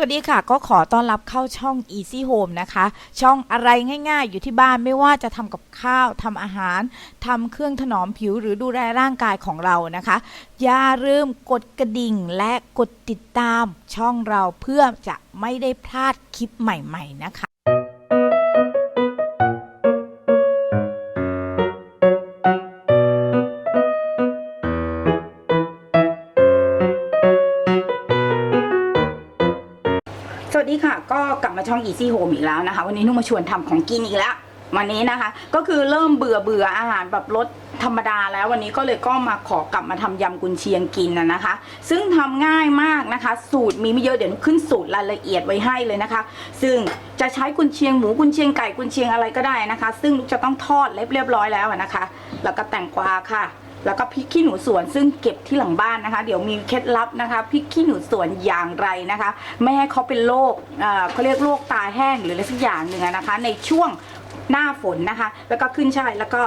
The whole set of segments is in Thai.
วัสดีค่ะ ก็ขอต้อนรับเข้าช่อง Easy Home นะคะ ช่องอะไรง่ายๆ อยู่ที่บ้านไม่ว่าจะทำกับข้าวทำอาหารทำเครื่องถนอมผิวหรือดูแลร่างกายของเรานะคะ อย่าลืมกดกระดิ่งและกดติดตามช่องเราเพื่อจะไม่ได้พลาดคลิปใหม่ ๆ นะคะ ดีค่ะ ก็กลับมาช่อง Easy Home อีกแล้วนะคะ วันนี้นุ่มมาชวนทำของกินอีกแล้ว วันนี้นะคะ ก็คือเริ่มเบื่อเบื่ออาหารแบบรสธรรมดาแล้ววันนี้ก็เลยก็มาขอกลับมาทำยำกุนเชียงกินนะนะคะ ซึ่งทำง่ายมากนะคะ สูตรมีไม่เยอะเดี๋ยวนุกขึ้นสูตรรายละเอียดไว้ให้เลยนะคะ ซึ่งจะใช้กุนเชียงหมูกุนเชียงไก่กุนเชียงอะไรก็ได้นะคะ ซึ่งนุกจะต้องทอดเรียบเรียบร้อยแล้วนะคะ แล้วก็แตงกวาค่ะ แล้วก็พริกขี้หนูสวนซึ่งเก็บที่หลังบ้านนะคะ เดี๋ยวมีเคล็ดลับนะคะพริกขี้หนูสวนอย่างไรนะคะ ไม่ให้เขาเป็นโรคเขาเรียกโรคตาแห้งหรืออะไรสักอย่างหนึ่งนะคะ ในช่วงหน้าฝนนะคะ แล้วก็ขึ้นช่ายแล้วก็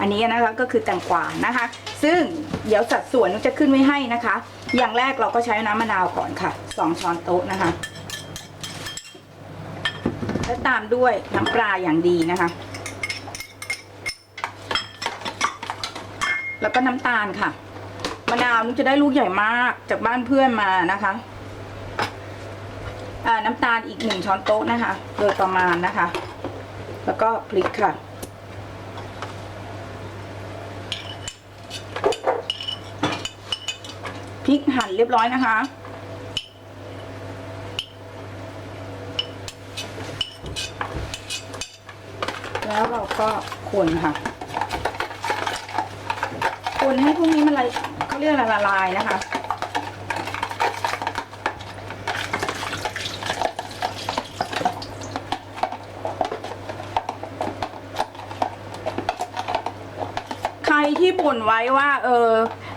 อันนี้นะคะก็คือแตงกวานะคะ ซึ่งเดี๋ยวสัดส่วนนุจะขึ้นไว้ให้นะคะ อย่างแรกเราก็ใช้น้ำมะนาวก่อนค่ะสองช้อนโต๊ะนะคะ แล้วตามด้วยน้ำปลาอย่างดีนะคะ แล้วก็น้ำตาลค่ะ มะนาวนุกจะได้ลูกใหญ่มากจากบ้านเพื่อนมานะคะน้ำตาลอีกหนึ่งช้อนโต๊ะนะคะ โดยประมาณนะคะ แล้วก็พริกค่ะ พริกหั่นเรียบร้อยนะคะ แล้วเราก็คนค่ะ คนให้พวกนี้มันละเขาเรียกอะละลายนะคะ ใครที่บ่นไว้ว่า เออ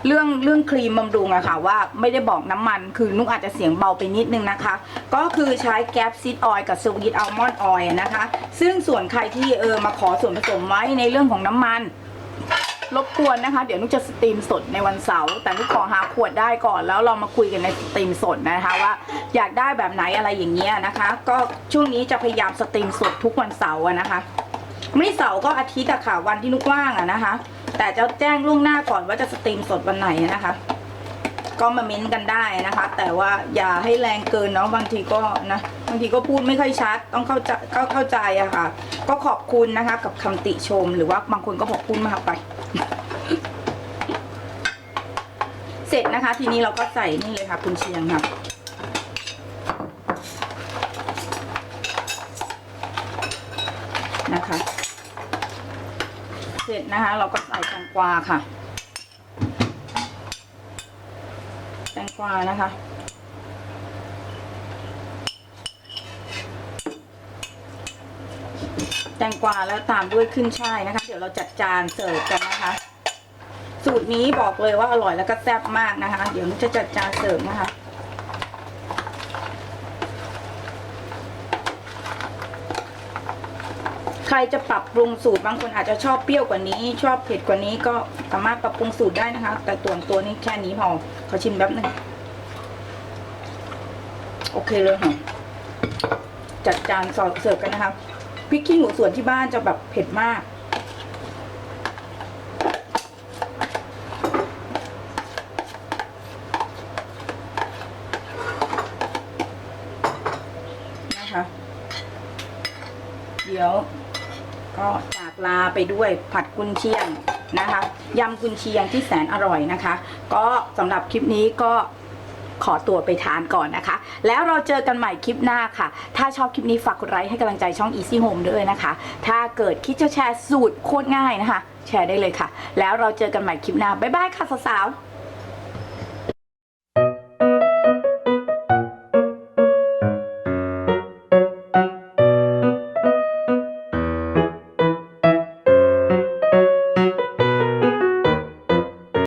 เรื่องเรื่องครีมบำรุงอะค่ะว่าไม่ได้บอกน้ำมันคือนุกอาจจะเสียงเบาไปนิดนึงนะคะ ก็คือใช้แก๊ปซิดออยล์กับสวีทอัลมอนด์ออยล์นะคะ ซึ่งส่วนใครที่เออมาขอส่วนผสมไว้ในเรื่องของน้ำมัน รบกวนนะคะ เดี๋ยวนุกจะสตรีมสดในวันเสาร์แต่นุกขอหาขวดได้ก่อนแล้วเรามาคุยกันในสตรีมสดนะคะว่าอยากได้แบบไหนอะไรอย่างเงี้ยนะคะ ก็ช่วงนี้จะพยายามสตรีมสดทุกวันเสาร์นะคะ ไม่เสาร์ก็อาทิตย์อะค่ะวันที่นุกว่างอะนะคะ แต่จะแจ้งล่วงหน้าก่อนว่าจะสตรีมสดวันไหนนะคะ ก็มาเม้นกันได้นะคะ แต่ว่าอย่าให้แรงเกินเนาะบางทีก็นะางทีก็พูดไม่ค่อยชัด ต้องเข้าใจเข้าใจอะค่ะ ก็ขอบคุณนะคะกับคำติชมหรือว่าบางคนก็บอกพูดมากไป เสร็จนะคะ ทีนี้เราก็ใส่นี่เลยค่ะ คุณเชียงค่ะนะคะ เสร็จนะคะ เราก็ใส่แตงกวาค่ะ แตงกวานะคะ ตงกวาแล้วตามด้วยขึ้นช่ายนะคะ เดี๋ยวเราจัดจานเสิร์ฟกันนะคะ สูตรนี้บอกเลยว่าอร่อยแล้วก็แซ่บมากนะคะ เดี๋ยวนุจะจัดจานเสิร์ฟนะคะใครจะปรับปรุงสูตรบางคนอาจจะชอบเปรี้ยวกว่านี้ ชอบเผ็ดกว่านี้ก็สามารถปรับปรุงสูตรได้นะคะ แต่ตัวตัวนี้แค่นี้พอขอชิมแป๊บหนึ่งโอเคเลยค่ะจัดจานเสิร์ฟกันนะคะ พริกขี้หนูส่วนที่บ้านจะแบบเผ็ดมาก นะคะ เดี๋ยว ก็จากลาไปด้วยผัดกุนเชียงนะคะยำกุนเชียงที่แสนอร่อยนะคะ ก็สำหรับคลิปนี้ก็ ขอตัวไปทานก่อนนะคะ แล้วเราเจอกันใหม่คลิปหน้าค่ะ ถ้าชอบคลิปนี้ฝากกดไลค์ให้กำลังใจช่อง Easy Home ด้วยนะคะ ถ้าเกิดคิดจะแชร์สูตรโคตรง่ายนะคะ แชร์ได้เลยค่ะ แล้วเราเจอกันใหม่คลิปหน้าบ๊ายบายค่ะสาวๆ